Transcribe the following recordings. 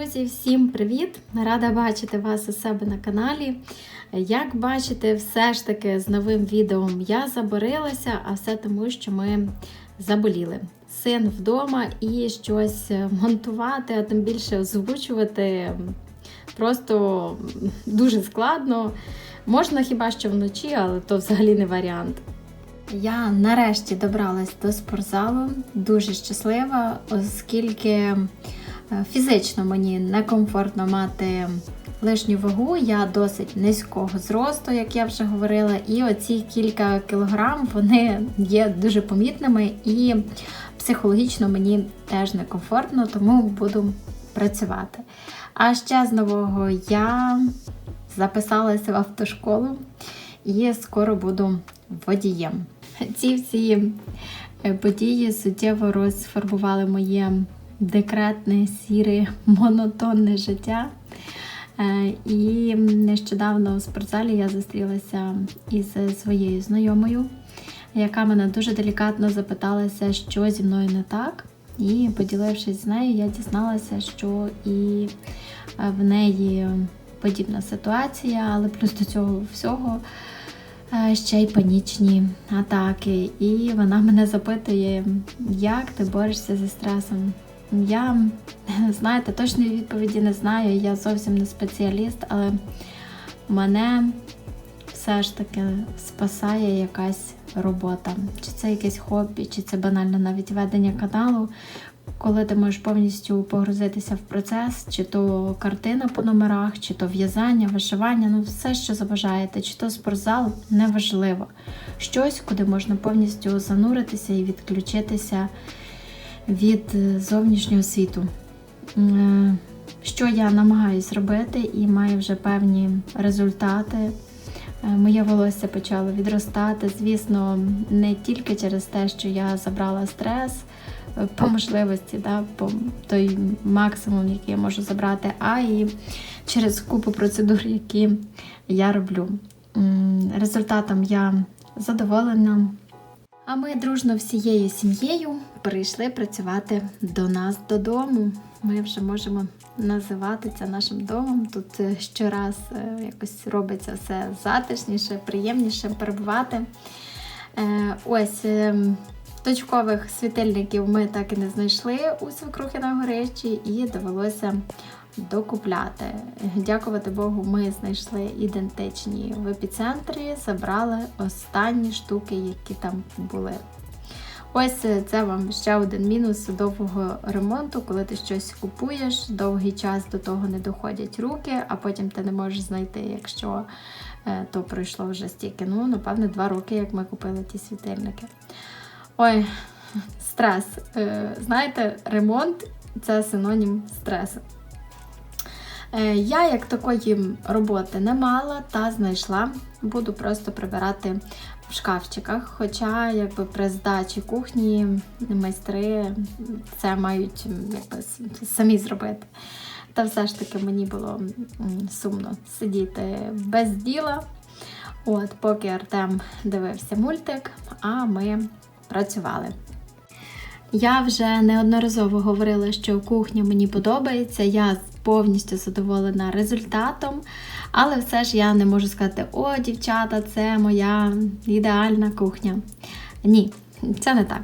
Друзі, всім привіт! Рада бачити вас у себе на каналі. Як бачите, все ж таки з новим відео я заборилася, а все тому, що ми заболіли. Син вдома і щось монтувати, а тим більше озвучувати просто дуже складно. Можна хіба що вночі, але то взагалі не варіант. Я нарешті добралась до спортзалу, дуже щаслива, оскільки фізично мені некомфортно мати лишню вагу. Я досить низького зросту, як я вже говорила, і оці кілька кілограм вони є дуже помітними і психологічно мені теж некомфортно, тому буду працювати. А ще з нового я записалася в автошколу і скоро буду водієм. Ці всі е, події суттєво розфарбували моє декретне, сіре, монотонне життя. Е, І нещодавно у спортзалі я зустрілася із своєю знайомою, яка мене дуже делікатно запиталася, що зі мною не так. І, поділившись з нею, я дізналася, що і е, в неї подібна ситуація, але плюс до цього всього ще й панічні атаки. І вона мене запитує, як ти борешся зі стресом. Я, знаєте, точної відповіді не знаю, я зовсім не спеціаліст, але мене все ж таки спасає якась робота. Чи це якесь хобі, чи це банально навіть ведення каналу коли ти можеш повністю погрузитися в процес, чи то картина по номерах, чи то в'язання, вишивання, ну все, що забажаєте, чи то спортзал, неважливо. Щось, куди можна повністю зануритися і відключитися від зовнішнього світу. Е, що я намагаюсь робити і маю вже певні результати. Е, моє волосся почало відростати. Звісно, не тільки через те, що я забрала стрес, по можливості, да, по той максимум, який я можу забрати, а і через купу процедур, які я роблю. Результатом я задоволена. А ми дружно всією сім'єю прийшли працювати до нас додому. Ми вже можемо називати це нашим домом. Тут е, щораз е, якось робиться все затишніше, приємніше перебувати. Е, ось ем, Точкових світильників ми так і не знайшли у свекрухи на горищі і довелося докупляти. Дякувати Богу, ми знайшли ідентичні в епіцентрі, забрали останні штуки, які там були. Ось це вам ще один мінус довгого ремонту, коли ти щось купуєш, довгий час до того не доходять руки, а потім ти не можеш знайти, якщо е, то пройшло вже стільки. Ну, напевне, два роки, як ми купили ті світильники. Ой, стрес. Е, знаєте, ремонт це синонім стресу. Е, я як такої роботи не мала та знайшла, буду просто прибирати в шкафчиках. Хоча, якби при здачі кухні майстри це мають якби, самі зробити. Та все ж таки мені було сумно сидіти без діла. От, Поки Артем дивився мультик, а ми працювали. Я вже неодноразово говорила, що кухня мені подобається, я повністю задоволена результатом, але все ж я не можу сказати, о, дівчата, це моя ідеальна кухня. Ні, це не так.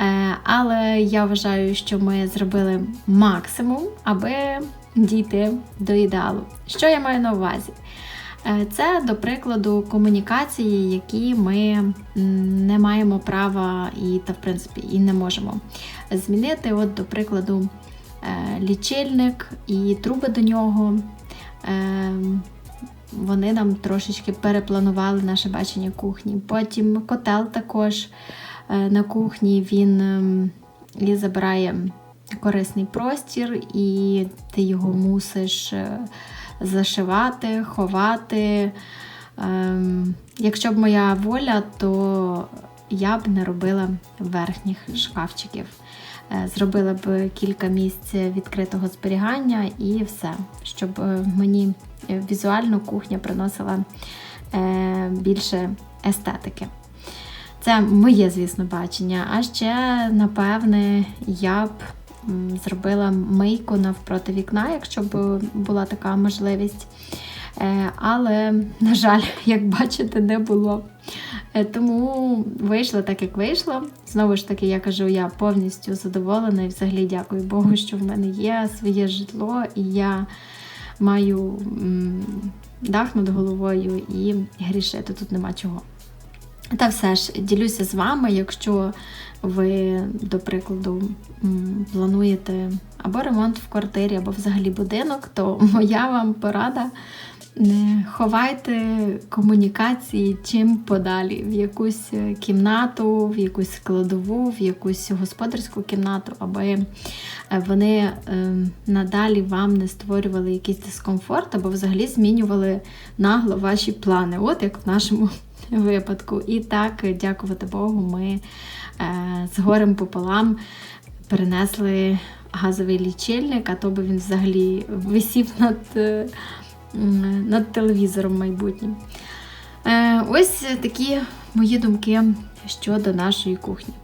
Е, але я вважаю, що ми зробили максимум, аби дійти до ідеалу. Що я маю на увазі? Е, це, до прикладу, комунікації, які ми не маємо права і, та, в принципі, і не можемо змінити. От, до прикладу, лічильник і труби до нього. Е, вони нам трошечки перепланували наше бачення кухні. Потім котел також на кухні він і забирає корисний простір, і ти його мусиш зашивати, ховати. Ем, Якщо б моя воля, то я б не робила верхніх шкафчиків. Е, зробила б кілька місць відкритого зберігання і все, щоб е, мені візуально кухня приносила е, більше естетики. Це моє, звісно, бачення. А ще, напевне, я б зробила мийку навпроти вікна, якщо б була така можливість. Е, Але, на жаль, як бачите, не було. Е, Тому вийшло так, як вийшло. Знову ж таки, я кажу, я повністю задоволена і взагалі дякую Богу, що в мене є своє житло, і я маю дах над головою і грішити тут нема чого. Та все ж ділюся з вами, якщо ви, до прикладу, плануєте або ремонт в квартирі, або взагалі будинок, то моя вам порада. Не ховайте комунікації чим подалі в якусь е, кімнату, в якусь складову, в якусь господарську кімнату, аби е, вони е, надалі вам не створювали якийсь дискомфорт, або взагалі змінювали нагло ваші плани, от як в нашому випадку. І так, дякувати Богу, ми з горем пополам перенесли газовий лічильник, а то би він взагалі висів над. Над телевізором майбутнім. Е, ось такі мої думки щодо нашої кухні.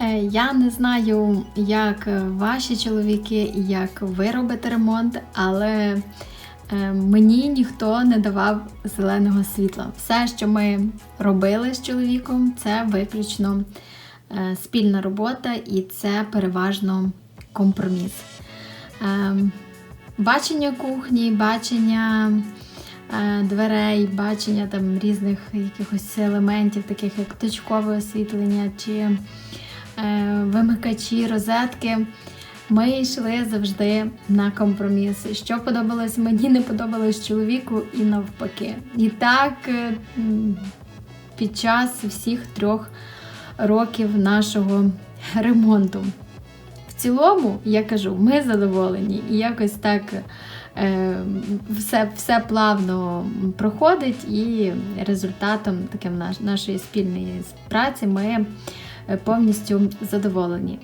Е, Я не знаю, як ваші чоловіки як ви робите ремонт, але е, мені ніхто не давав зеленого світла. Все, що ми робили з чоловіком, це виключно спільна робота і це переважно компроміс. Бачення кухні, бачення е, дверей, бачення там різних якихось елементів, таких як точкове освітлення чи е, вимикачі, розетки. Ми йшли завжди на компроміс. Що подобалось мені, не подобалось чоловіку і навпаки. І так е, під час всіх трьох років нашого ремонту. Цілому, я кажу, ми задоволені і якось так е, все, все плавно проходить, і результатом таким наш, нашої спільної праці ми е, повністю задоволені.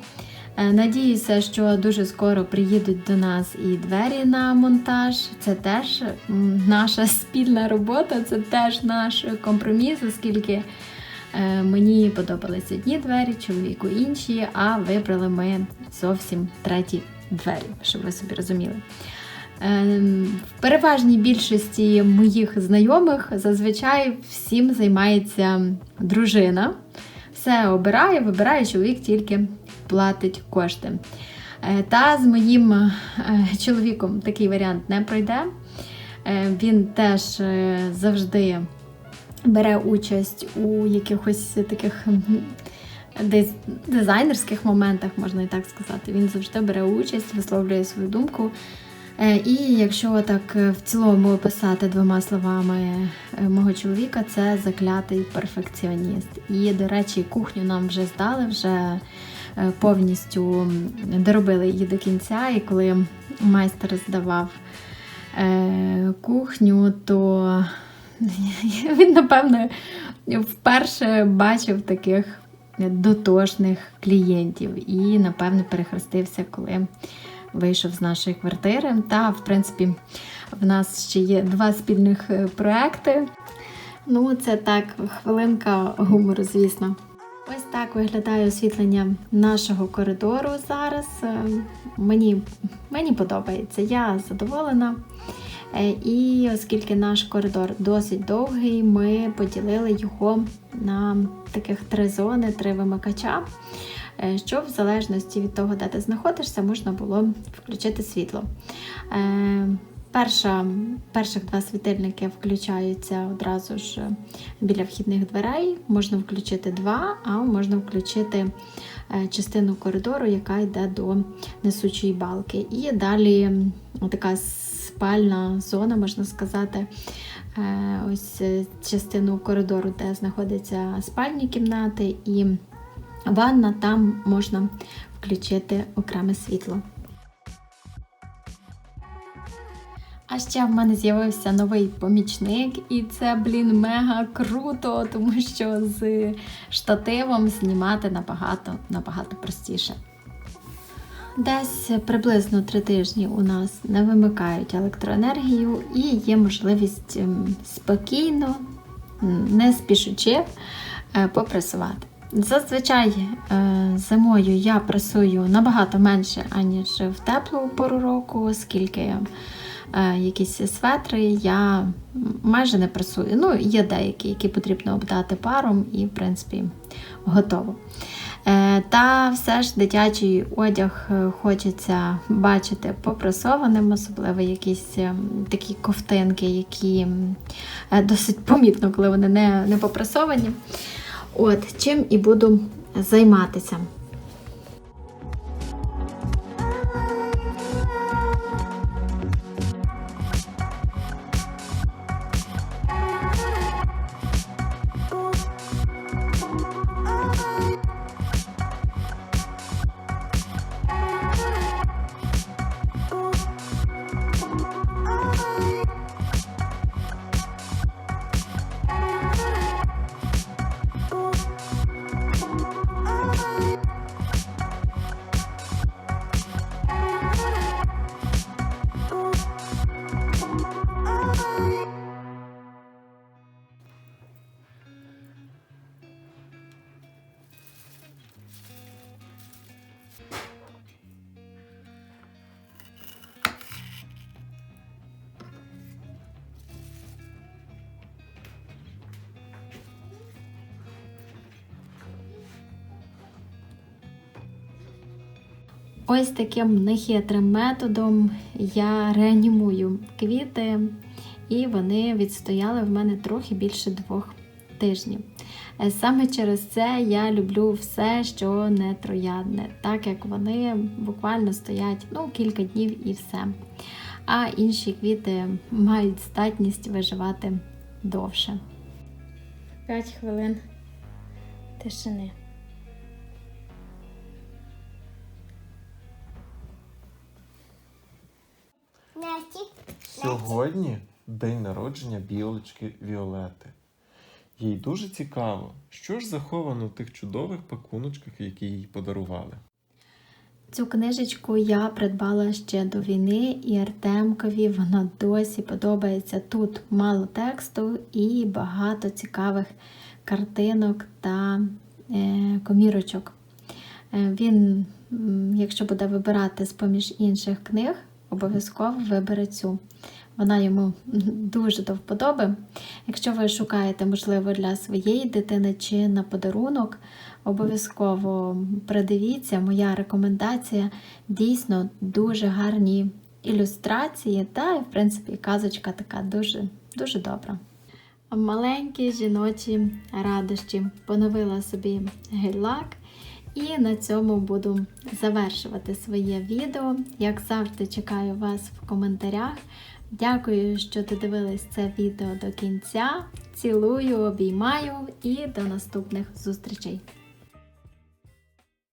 Е, Надіюся, що дуже скоро приїдуть до нас і двері на монтаж. Це теж наша спільна робота, це теж наш компроміс, оскільки мені подобались одні двері, чоловіку інші, а вибрали ми зовсім треті двері, щоб ви собі розуміли. Е, В переважній більшості моїх знайомих зазвичай всім займається дружина. Все обирає, вибирає чоловік тільки платить кошти. Е, Та з моїм е, чоловіком такий варіант не пройде. Е, Він теж е, завжди бере участь у якихось таких дизайнерських моментах, можна і так сказати. Він завжди бере участь, висловлює свою думку. Е, І якщо так е, в цілому описати двома словами е, мого чоловіка, це заклятий перфекціоніст. І, до речі, кухню нам вже здали, вже повністю доробили її до кінця. І коли майстер здавав кухню, то він, напевно, вперше бачив таких дотошних клієнтів і, напевно, перехрестився, коли вийшов з нашої квартири. Та, в принципі, в нас ще є два спільних е, проекти. Ну, це так, хвилинка гумору, звісно. Ось так виглядає освітлення нашого коридору зараз. Е, Мені, мені подобається, я задоволена. Е, І оскільки наш коридор досить довгий, ми поділили його на таких три зони, три вимикача, е, щоб в залежності від того, де ти знаходишся, можна було включити світло. Е, Перша, перших два світильники включаються одразу ж біля вхідних дверей. Можна включити два, а можна включити частину коридору, яка йде до несучої балки. І далі така спальна зона, можна сказати. Е, Ось е, частину коридору, де знаходяться спальні кімнати і ванна, там можна включити окреме світло. А ще в мене з'явився новий помічник, і це, блін, мега круто, тому що з штативом знімати набагато, набагато простіше. Десь приблизно три тижні у нас не вимикають електроенергію і є можливість ем, спокійно, не спішучи, е, попрацювати. Зазвичай е, зимою я пресую набагато менше, аніж в теплу пору року, оскільки е, якісь светри я майже не пресую. Ну, є деякі, які потрібно обдати паром, і, в принципі, готово. Е, Та все ж дитячий одяг е, хочеться бачити попресованим, особливо якісь е, такі ковтинки, які досить помітно, коли вони не, не попресовані. От, чим і буду займатися. Ось таким нехитрим методом я реанімую квіти, і вони відстояли в мене трохи більше двох тижнів. Е, Саме через це я люблю все, що не троядне, так як вони буквально стоять ну, кілька днів і все. А інші квіти мають здатність виживати довше. 5 хвилин тишини. Сьогодні день народження білочки Віолети. Їй дуже цікаво, що ж заховано в тих чудових пакуночках, які їй подарували. Цю книжечку я придбала ще до війни, і Артемкові вона досі подобається. Тут мало тексту і багато цікавих картинок та е, комірочок. Е, він, якщо буде вибирати з-поміж інших книг, обов'язково вибере цю. Вона йому дуже до вподоби. Якщо ви шукаєте, можливо, для своєї дитини чи на подарунок, обов'язково придивіться. Моя рекомендація дійсно дуже гарні ілюстрації, та, і, в принципі, казочка така дуже, дуже добра. Маленькі жіночі радощі поновила собі гель-лак. І на цьому буду завершувати своє відео. Як завжди, чекаю вас в коментарях. Дякую, що додивились це відео до кінця. Цілую, обіймаю і до наступних зустрічей!